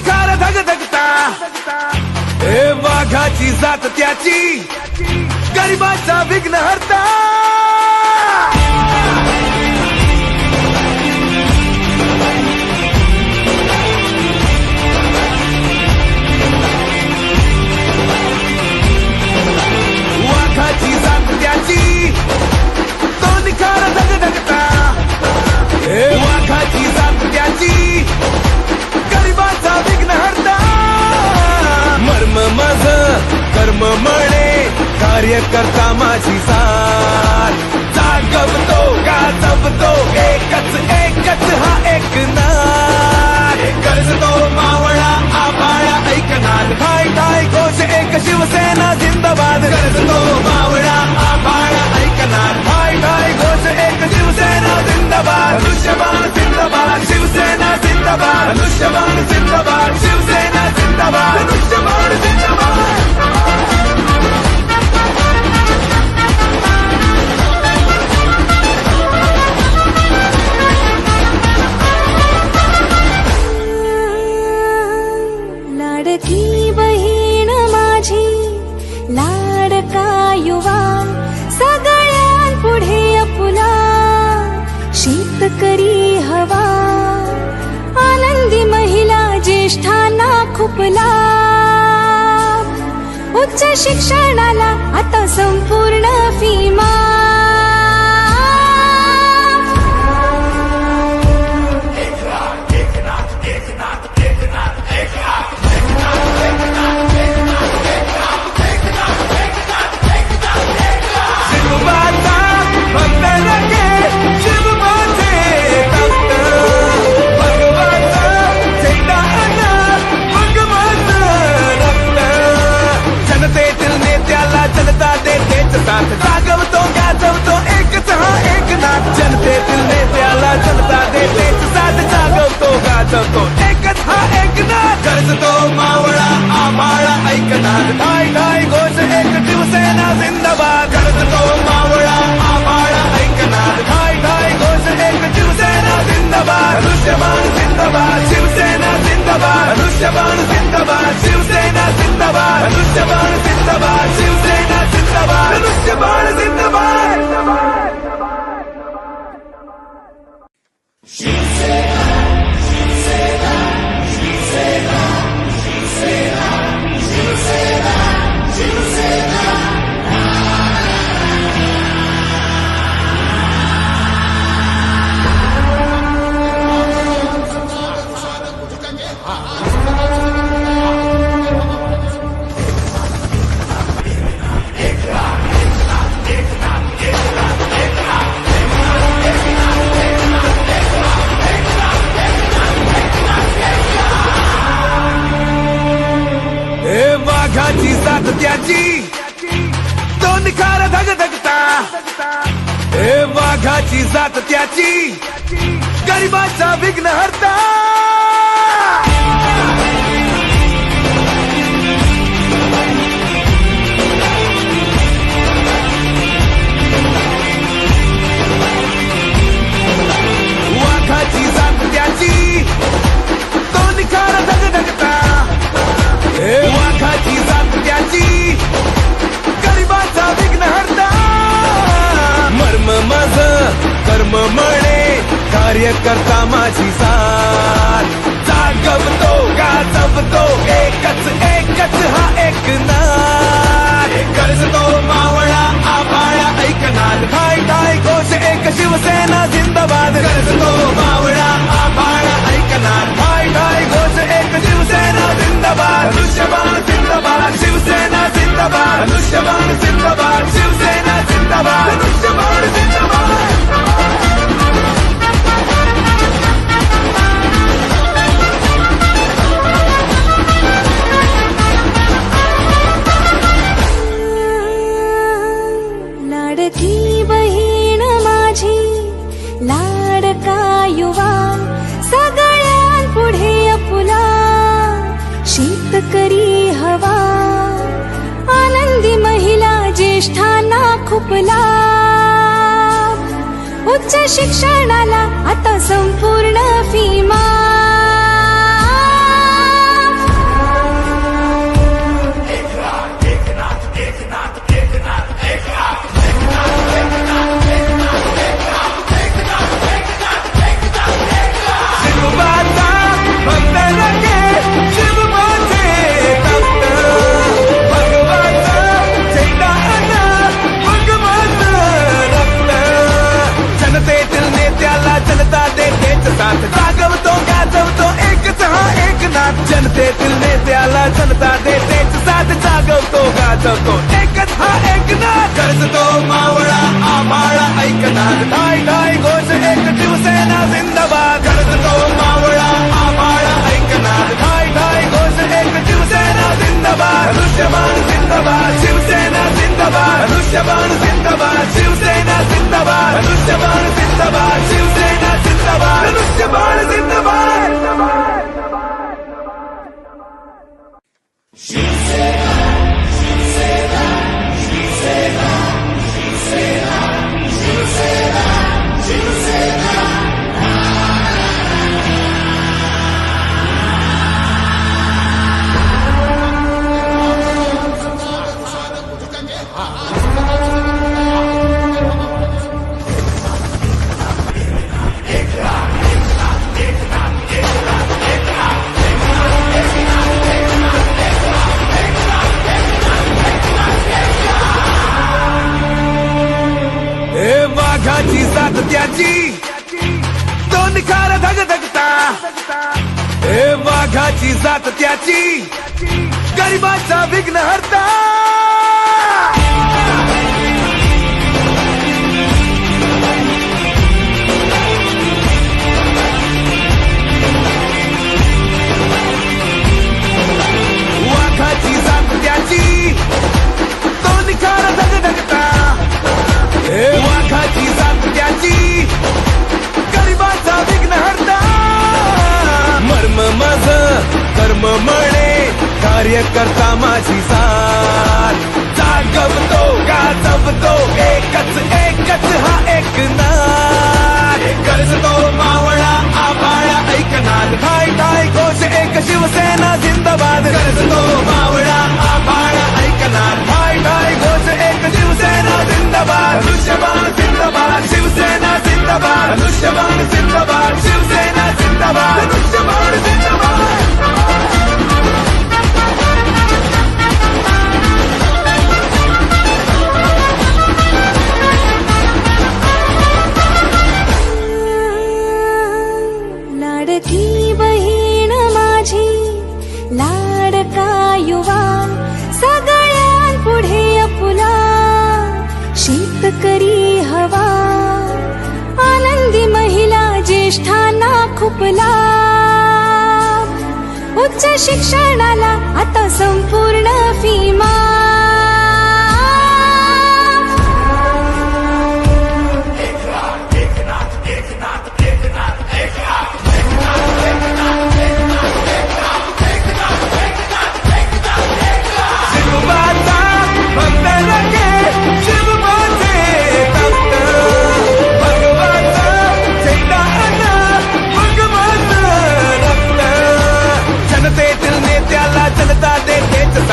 शिकार धगधगता हे वाघाची जात त्याची. गरिबाचा विघ्न हरता. धर्म म्हणे कार्यकर्ता माझी साथ जागवतो गाजवतो एकच एकच हा एक नाद. गरजतो मावळा आभाळा ऐकणार. ठाय ठाय घोष एक शिवसेना जिंदाबाद. गरजतो मावळा आभाळा ऐकणार. ठाय ठाय घोष करता माझी साथ. जागवतो गाजवतो एकच एकच हा एक नार करतो मावळा आभाळा ऐकणार. ठाय ठाय घोष एक शिवसेना जिंदाबाद. करतो मावळा आभाळा ऐकणार. ठाय ठाय घोष एक शिवसेना जिंदाबाद. धनुष्यबाण जिंदाबाद. शिवसेना जिंदाबाद. धनुष्यबाण जिंदाबाद. शिवसेना जिंदाबाद. धनुष्यबाण जिंदाबाद. उपला। उच्च शिक्षणाला आता संपूर्ण आपूर्णीमा जागवतो एकच हा एक ना गरजतो मावळा आम्हाला ऐकणार ढाय ढाय घोष एक शिवसेना जिंदाबाद. गरजतो मावळा आम्हाला ऐकणार ढाय ढाय घोष एक शिवसेना जिंदाबाद. दृश्यमान जिंदाबाद. शिवसेना जिंदाबाद. दृश्यमान जिंदाबाद. शिवसेना जिंदाबाद. दृश्यमान जिंदाबाद. शिवसेना जिंदाबाद. दृश्यमान जिंदाबाद. शिवसेना जिंदाबाद गरजतो मावळा आभाळा ऐकणार ठाय ठाय घोष एक शिवसेना जिंदाबाद दृश्यमान जिंदाबाद शिवसेना जिंदाबाद दृश्यमान जिंदाबाद शिवसेना जिंदाबाद दृश्यमान जिंदाबाद शिक्षणाला आता संपूर्ण शिवबाचा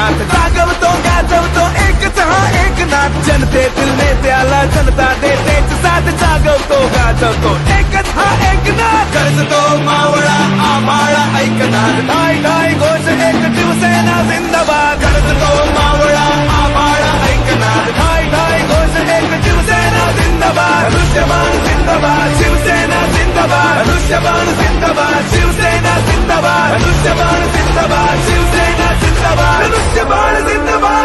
साथ जागवतो गाजवतो एकच हा एक नाथ। जनतेतील नेत्याला जनता देतेच साथ। जागवतो गाजवतो एकच हा एक नाथ। गरजतो मावळा आभाळा ऐकणार ठाय ठाय घोष एक शिवसेना जिंदाबाद। गरजतो मावळा आभाळा ऐकणार ठाय ठाय घोष एक शिवसेना जिंदाबाद। दृश्यमान जिंदाबाद। शिवसेना जिंदाबाद दृश्यमान जिंदाबाद शिवसेना जिंदाबाद दृश्यमान जिंदाबाद शिवसेना जिंदाबाद दृश्यमान जिंदाबाद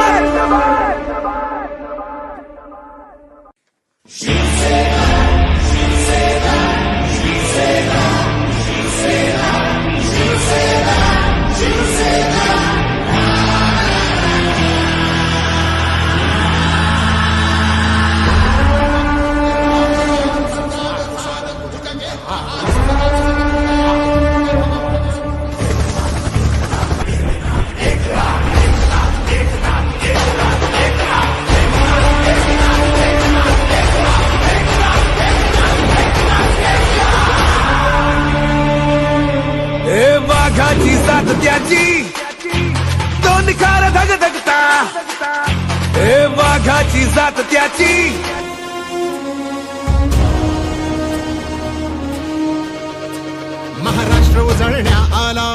वाघाची साथ त्याची तो निखार धग धगता। वाघाची जात त्याची महाराष्ट्र उजळण्या आला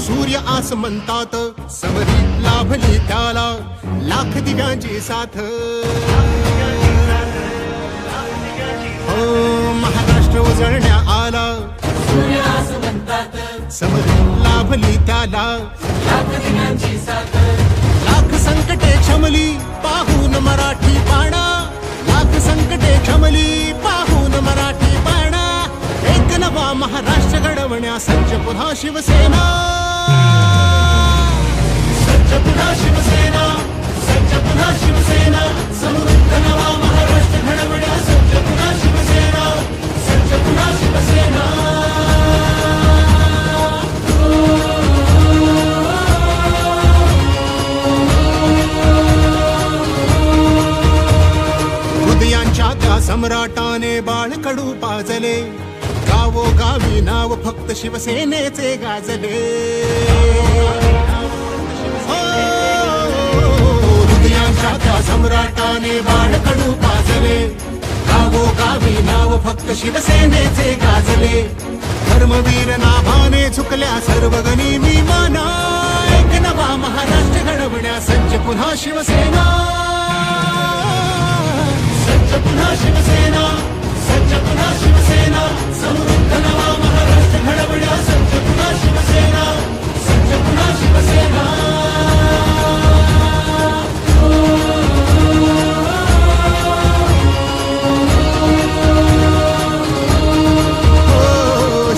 सूर्य आस म्हणतात समरी लाभली त्याला लाख दिव्यांची साथ. हो महाराष्ट्र उजळण्या आला समरी लाभली त्याला. लाख संख्या संकटे क्षमली पाहून मराठी पाणा. लाख संकटे क्षमली पाहून मराठी पाणा. एक नवा महाराष्ट्र घडवण्या सज्ज पुन्हा शिवसेना. सज्ज पुन्हा शिवसेना. सज्ज पुन्हा शिवसेना. समृद्ध नवा महाराष्ट्र घडवण्या सज्ज पुन्हा शिवसेना. सज्ज पुन्हा शिवसेना. गाजले. गावोगावी नाव फक्त शिवसेनेचे गाजले. हो, हृदयांच्या त्या सम्राटाने बाळकडू पाजले. गावोगावी नाव फक्त शिवसेनेचे गाजले. धर्मवीर नाभाने झुकल्या सर्व गनिमी माना. एक नवा महाराष्ट्र घडवण्या सज्ज पुन्हा शिवसेना. सज्ज पुन्हा शिवसेना. सज्ज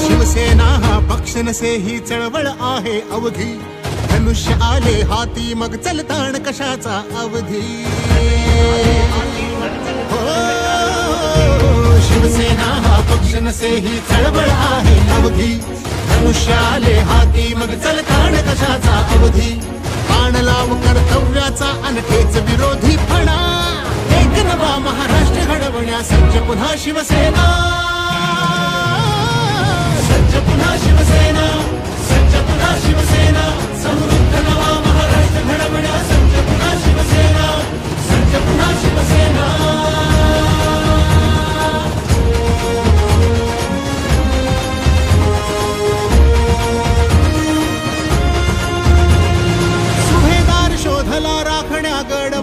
शिवसेना पक्ष नसे ही चळवळ आहे अवधी. धनुष्य आले हाती मग चलताण कशाचा अवधी? शिवसेना हा पक्ष नसे ही चळवळ आहे. अवधी धनुष्याले हाती मग चलताण कशाचा अवधी? बाण लाव कर्तव्याचा अनखेच विरोधी फणा. एक नवा महाराष्ट्र घडवण्या सज्ज पुन्हा शिवसेना. सज्ज पुन्हा शिवसेना सज्ज पुन्हा शिवसेना. समृद्ध नवा महाराष्ट्र घडवण्या सज्ज पुन्हा शिवसेना सज्ज पुन्हा शिवसेना.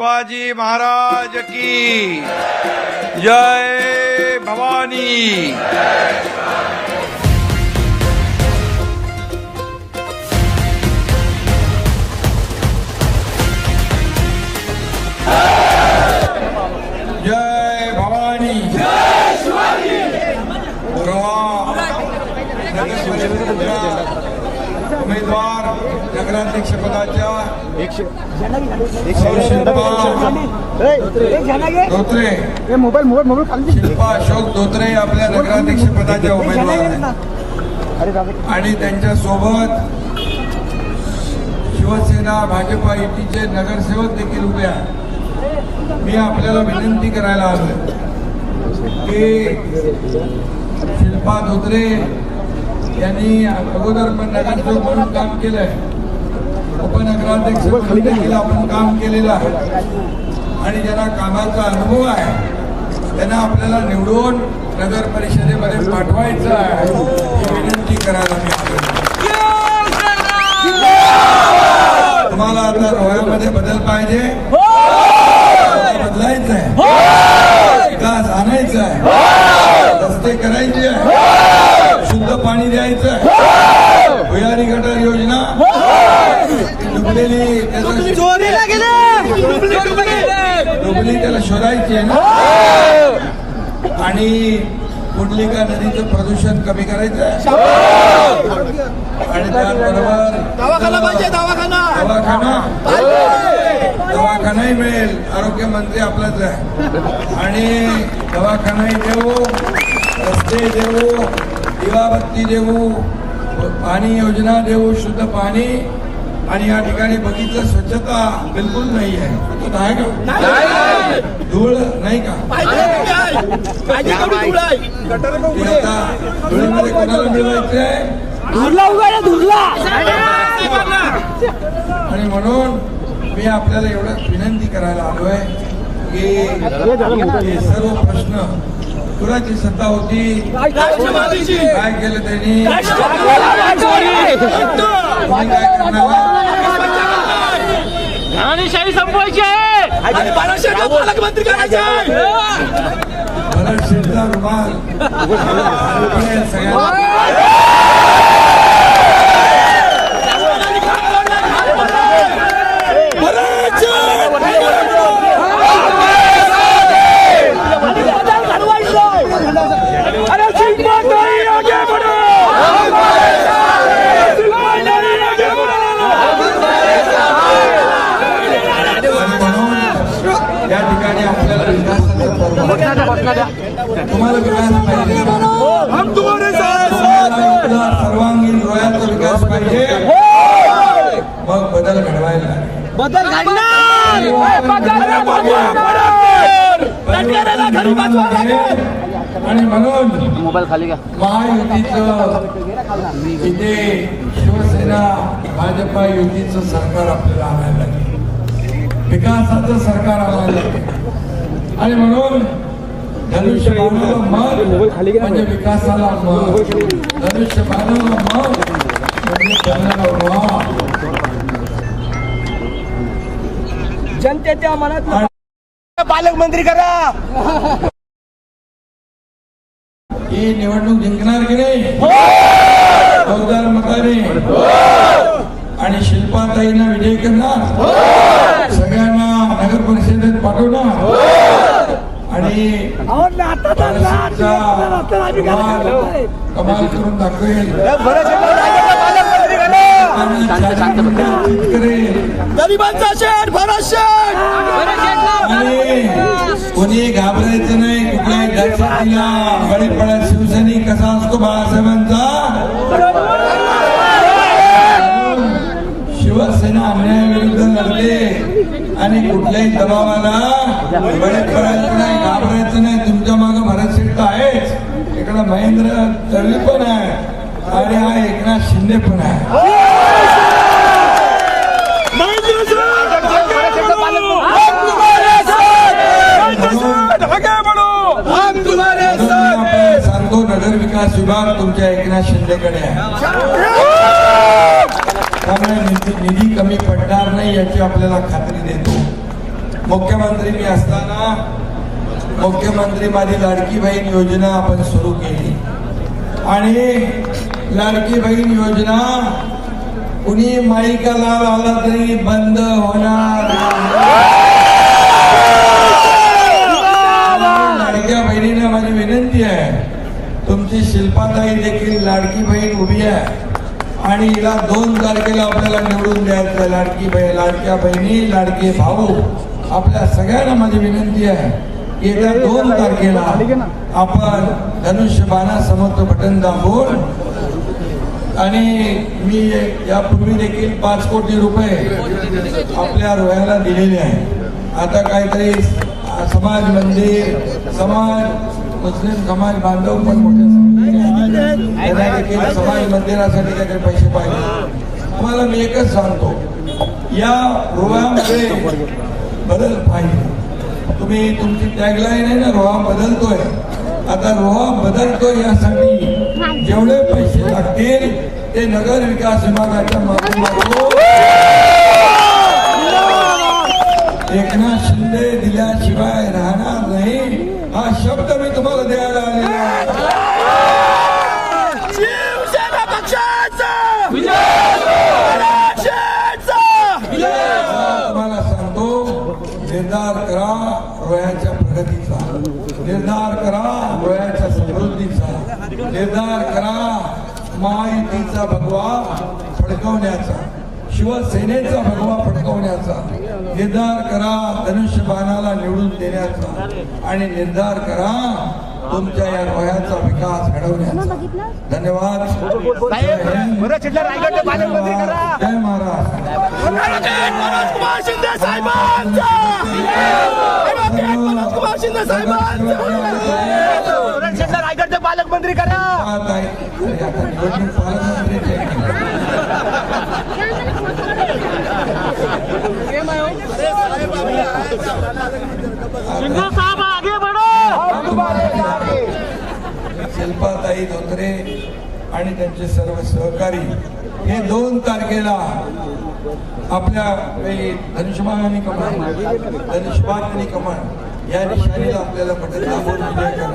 शिवाजी महाराज की जय भवानी। जय भवानी। उमेदवार। नगराध्यक्ष पदाच्या धोत्रे शिल्पा अशोक धोत्रे आपल्या नगराध्यक्ष पदाच्या उमेदवार आहेत. आणि त्यांच्यासोबत शिवसेना भाजपा युतीचे नगरसेवक देखील उभे आहेत. मी आपल्याला विनंती करायला आलोय की शिल्पा धोत्रे यांनी अगोदर पण नगरसेवक म्हणून काम केलंय. उपनगराध्यक्ष देखील आपण काम केलेलं आहे. आणि ज्यांना कामाचा अनुभव आहे त्यांना आपल्याला निवडून नगर परिषदेमध्ये पाठवायचं आहे ही विनंती करायला मी आलो. तुम्हाला आता रोह्यामध्ये बदल पाहिजे. बदलायचं आहे. विकास आणायचा आहे. रस्ते करायचे आहे. शुद्ध पाणी द्यायचं आहे. भुयारी गटर योजना डुबलेली त्याचा चोरीला गेले. डुबली त्याला शोधायची आहे ना? आणि कुंडलिका नदीचं प्रदूषण कमी करायचं आणि त्याचबरोबर दवाखाना पाहिजे दवाखाना. दवाखाना. दवाखानाही मिळेल. आरोग्यमंत्री आपलाच आहे. आणि दवाखानाही देऊ रस्ते देऊ दिवाबत्ती देऊ पाणी योजना देऊ शुद्ध पाणी. आणि या ठिकाणी बघितलं स्वच्छता बिलकुल नाही आहे. स्वच्छता आहे का? धूळ नाही का? धुळीमध्ये कोणाला मिळवायचंय धुरला आणि म्हणून मी आपल्याला एवढंच विनंती करायला आलोय की हे सर्व प्रश्न कुणाची सत्ता होती? काय केलं त्यांनी? तुम्ही काय करणार घराणेशाही संपवायची आहे. पालकमंत्री करायचे रुमाल सगळ्यांना अरे शिल्पा ताई आगे बढ़ो शिल्पा ताई आगे आणि म्हणून या ठिकाणी आपल्याला विकासाचं पर्व तुम्हाला विकास पाहिजे तुम्हाला इथला सर्वांगीण डोळ्याचा विकास पाहिजे मग बदल घडवायला लागेल. बदल घडणार निर्माण झाले. आणि म्हणून मोबाईल खाली घ्या महायुतीचं इथे शिवसेना भाजपा युतीचं सरकार आपल्याला आणायला लागेल. विकासाचं सरकार आणायला लागेल. आणि म्हणून धनुष्यबाणाला मत म्हणजे विकासाला मत. धनुष्यबाणाला मत म्हणजे. जनतेच्या मनात पालकमंत्री करा. ही निवडणूक जिंकणार की नाही? जोरदार मताने. आणि शिल्पाताईंना विजय करणार सगळ्यांना नगर परिषदेत पाठवणार आणि कमाल कमाल करून दाखवेल. कोणी घाबरायचं नाही कुठल्याही शिवसैनिक कसा असतो बाळासाहेबांचा? शिवसेना अन्यायाविरुद्ध लढते आणि कुठल्याही दबावाला बळी पडायचं नाही घाबरायचं नाही. तुमच्या मागं भरत शेठ तर आहेच. इकडं महेंद्र तळवी पण आहे. आणि हा एकनाथ शिंदे पण आहे. सांगतो नगर विकास विभाग तुमच्या एकनाथ शिंदेकडे आहे. त्यामुळे निधी कमी पडणार नाही याची आपल्याला खात्री देतो. मुख्यमंत्री मी असताना मुख्यमंत्री माझी लाडकी बहीण योजना आपण सुरू केली. आणि लाडकी बहीण योजना कुणी माईका लाल आला तरी बंद होणार लाडक्या बहिणीने माझी विनंती आहे तुमची शिल्पाताई देखील लाडकी बहीण उभी आहे. आणि हिला दोन तारखेला आपल्याला निवडून द्यायचं. लाडकी बहीण लाडक्या बहिणी लाडके भाऊ आपल्या सगळ्यांना माझी विनंती आहे येत्या दोन तारखेला आपण धनुष्यबाणा समोरचं बटन दाबून आणि मी यापूर्वी देखील पाच कोटी रुपये आपल्या रोह्याला दिलेले आहे आता काहीतरी समाज मंदिर समाज मुस्लिम समाज बांधव पण मोठ्या त्यांना देखील समाज मंदिरासाठी काहीतरी पैसे पाहिजे. तुम्हाला मी एकच सांगतो. या रोह्यामध्ये बदल पाहिजे. तुम्ही तुमची टॅगलाईन आहे ना रोहा बदलतोय. आता रोहा बदलतोय यासाठी जेवढे पैसे लागतील ते नगर विकास विभागाच्या माध्यमातून एकनाथ शिंदे दिल्याशिवाय राहणार निर्धार करा. महायुतीचा भगवा फडकवण्याचा. शिवसेनेचा भगवा फडकवण्याचा. निर्धार करा धनुष्यबाणाला निवडून देण्याचा. आणि निर्धार करा तुमच्या या वयाचा विकास घडवण्याचा. धन्यवाद. जय हिंद. रायगडचे पालकमंत्री करा. जय महाराज. शिंदे रायगडचे पालकमंत्री करा. शिल्पाताई धोत्रे आणि त्यांचे सर्व सहकारी हे दोन तारखेला आपल्या काही धनुष्यबाण आणि कमान धनुष्यबाण आणि कमान या निशाणीला आपल्याला बटन दाबून विजय करा.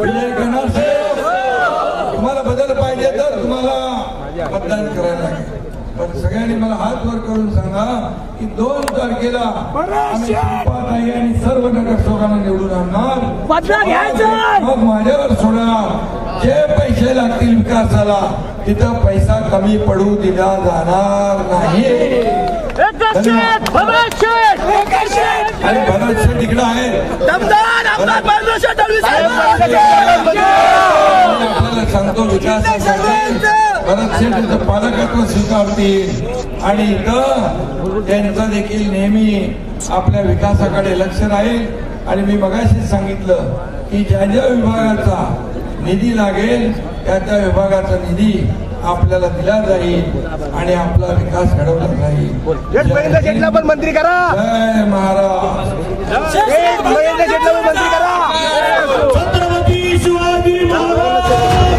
विजय करणार साहेब. तुम्हाला बदल पाहिजे तर तुम्हाला मतदान करायला लागेल. पण सगळ्यांनी मला हात वर करून सांगा की दोन तारखेला आम्ही शिल्पाताई आणि सर्व नगरसेवकांना निवडून आणणार. मग माझ्यावर सोडा. जे पैसे लागतील विकासाला तिथं पैसा कमी पडू दिला जाणार नाही. आणि भरत शेठ इकडं आहे. आपल्याला सांगतो विकासासाठी भरत शेठ! इथं पालकत्व स्वीकारतील. आणि इथं त्यांचं देखील नेहमी आपल्या विकासाकडे लक्ष राहील. आणि मी मगाशीच सांगितलं की ज्या ज्या विभागाचा निधी लागेल त्या त्या विभागाचा निधी आपल्याला दिला जाईल आणि आपला विकास घडवला जाईल. पण मंत्री करा. जय महाराज. महेंद्र शेटला पण मंत्री करा. छत्रपती शिवाजी महाराज.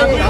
Yeah.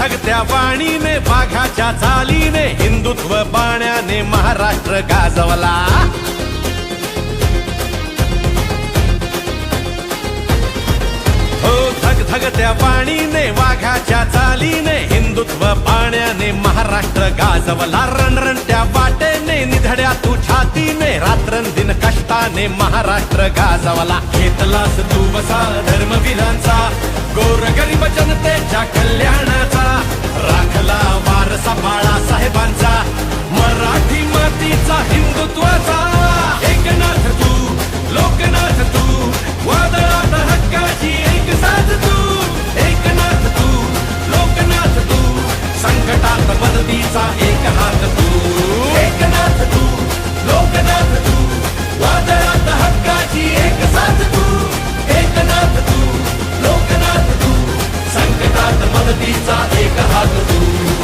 धग वाणीने बाघाच्या चालीने हिंदुत्व बाण्याने महाराष्ट्र गाजवला. हो थग धग पाणीने वाणीने वाघाच्या चालीने हिंदुत्व पाण्याने महाराष्ट्र गाजवला. रणरणत्या वाटेने तू छातीने रात्रंदिन कष्टाने महाराष्ट्र गाजवला. घेतलास तू बसा धर्मवीरांचा गोर गरीब जनतेच्या कल्याणाचा. राखला वारसा बाळा साहेबांचा मराठी मातीचा हिंदुत्वाचा. एकनाथ तू लोकनाथ तू वादळात हक्काची एक साथ तू. एकनाथ तू लोकनाथ तू संकटात मदतीचा एक हात तू. एकनाथ तू लोकनाथ तू वादळात हक्काची एक एकनाथ तू लोकनाथ तू संकटात मदतीचा एक हात तू.